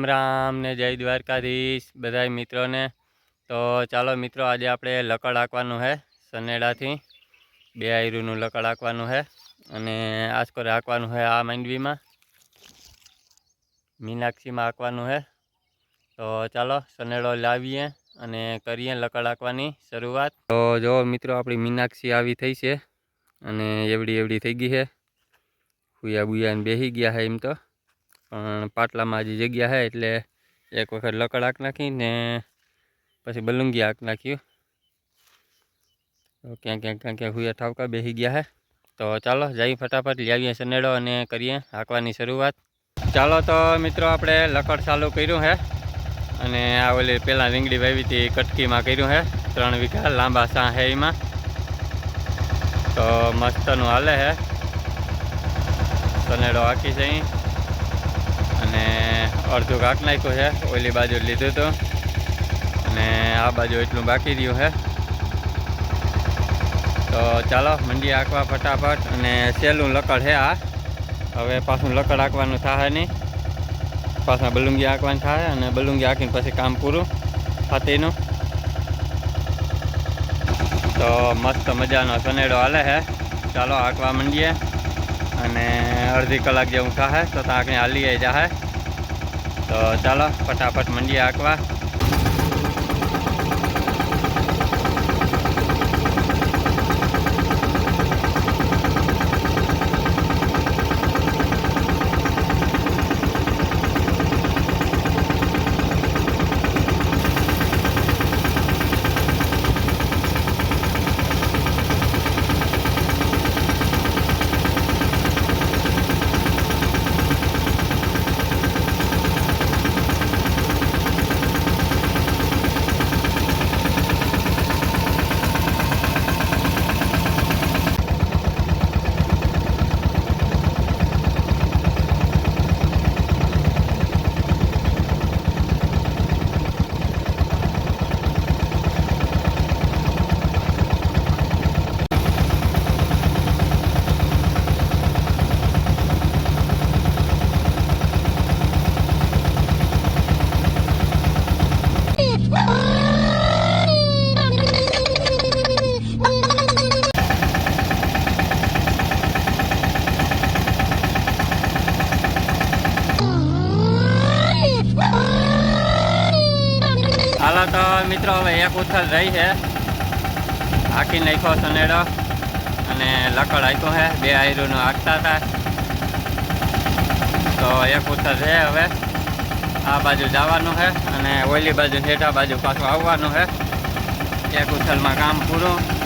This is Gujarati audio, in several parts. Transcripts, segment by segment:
રામ રામ ને જય દ્વારકાધીશ બધાય મિત્રોને. તો ચાલો મિત્રો, આજે આપણે લકડ આંકવાનું છે સનેડાથી. બે આયરુનું લકડ આંકવાનું છે અને આસકોરે આંકવાનું છે આ માંડવીમાં. મીનાક્ષીમાં આંકવાનું છે તો ચાલો સનેડો લાવીએ અને કરીએ લકડ આંકવાની શરૂઆત. તો જો મિત્રો, આપણી મીનાક્ષી આવી થઈ છે અને એવડી એવડી થઈ ગઈ છે હુયા બુયાને બેસી ગયા છે એમ તો. પણ પાટલામાં હજી જગ્યા છે એટલે એક વખત લકડ આંક નાખી ને પછી બલુંગી આંક નાખ્યું ક્યાં ક્યાં ક્યાં ક્યાં હુયા ઠાવકા બેસી ગયા છે તો ચાલો જઈ ફટાફટ, લઈ આવીએ સનેડો અને કરીએ હાંકવાની શરૂઆત. ચાલો તો મિત્રો, આપણે લકડ ચાલુ કર્યું છે અને આ ઓલી પહેલાં રીંગડી વાવી હતી કટકીમાં કર્યું છે ત્રણ વીઘા લાંબા સા છે એમાં. તો મસ્તનું હાલે છે સનેડો આખી છે અહીં. અને અડધું કાક નાખ્યું છે. ઓલી બાજુ લીધું હતું. અને આ બાજુ એટલું બાકી રહ્યું છે. તો ચાલો, મંડી આંકવા ફટાફટ અને સહેલું લકડ છે આ. હવે પાછું લકડ આંકવાનું થાય નહીં. પાછા બલુંગી આંકવાનું થાય અને બલુંગી આંકીને પછી કામ પૂરું ફાતીનું તો મસ્ત મજાનો સનેડો હાલે છે. ચાલો આંકવા માંડીએ. અને અડધી કલાક જેવું થાય તો ત્યાં હાલી જાય જાહે. તો ચાલો, ફટાફટ મંડી આંકવા. હાલો તો મિત્રો હવે એક ઉથલ રહી છે. આખી નાખ્યો સનેડો અને લકડ આખ્યો છે. બે આયરુનું હાંકતા હતા. તો એક ઉથલ છે હવે. આ બાજુ જવાનું છે અને ઓલી બાજુ હેઠા બાજુ પાછું આવવાનું છે. એક ઉથલમાં કામ પૂરું.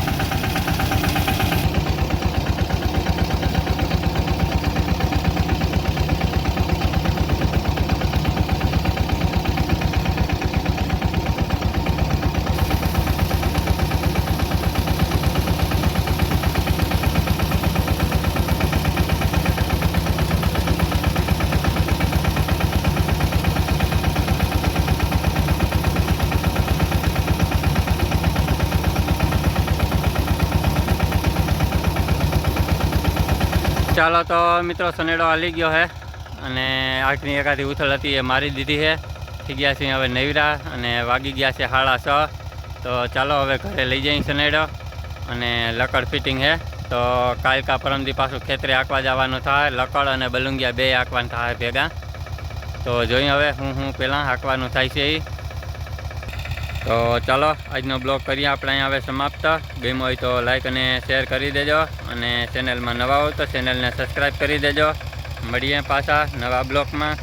ચાલો તો મિત્રો સનેડો હાલી ગયો છે અને આઠની એકાદી ઉથલ હતી એ મારી દીધી છે થઈ ગયા છે હવે નૈરા અને વાગી ગયા છે સાડા છ. તો ચાલો હવે ઘરે લઈ જઈએ સનેડો અને લકડ ફિટિંગ છે તો કાલ કા પરમદી પાછું ખેતરે આંકવા જવાનું થાય. લકડ અને બલુંગિયા બે આંકવાનું થાય ભેગા. તો જોઈએ હવે હું હું પહેલાં હાંકવાનું થાય છે એ તો ચાલો, આજનો બ્લોગ કરીએ આપણે અહીંયા હવે સમાપ્ત. ગેમ હોય તો લાઇક અને શેર કરી દેજો અને ચેનલમાં નવા હોય તો ચેનલને સબસ્ક્રાઈબ કરી દેજો. મળીએ પાછા નવા બ્લોગમાં.